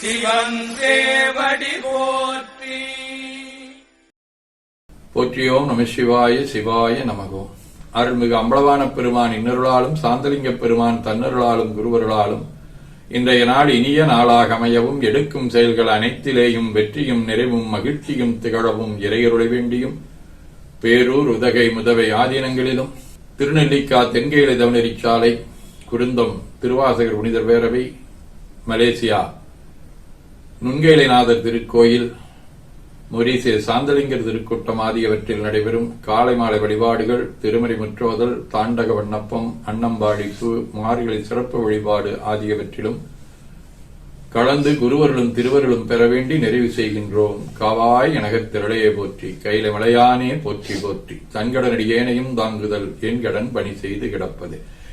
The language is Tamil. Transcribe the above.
சிவன் தேவடி போற்றி. போற்றியோம் நம சிவாய சிவாய நமகோம் அருள்மிகு அம்பளவான பெருமான் இன்னருளாலும் சாந்தலிங்க பெருமான் தன்னருளாலும் குருவருளாலும் இன்றைய நாள் இனிய நாளாக அமையவும் எடுக்கும் செயல்கள் அனைத்திலேயும் வெற்றியும் நிறைவும் மகிழ்ச்சியும் திகழவும் இறையருளை வேண்டியும் பேரூர் உதகை முதவை ஆதீனங்களிலும் திருநெல்லிக்கா தென்கேலி தவநெறிச்சாலை குருந்தம் திருவாசகர் புனிதர் பேரவை மலேசியா நுண்கைலைநாதர் திருக்கோயில் மொரீசிய சாந்தலிங்கர் திருக்கூட்டம் ஆகியவற்றில் நடைபெறும் காலை மாலை வழிபாடுகள் திருமறை முற்றோதல் தாண்டக வண்ணப்பம் அன்னம்பாடிப்பு மார்கழி சிறப்பு வழிபாடு ஆகியவற்றிலும் கலந்து குருவர்களும் திருவர்களும் பெற வேண்டி நிறைவு செய்கின்றோம். காவாய் எனகத் திரளையே போற்றி கையில மலையானே போற்றி போற்றி தன்கடனடியேனையும் தாங்குதல் என் கடன் பணி செய்து கிடப்பது.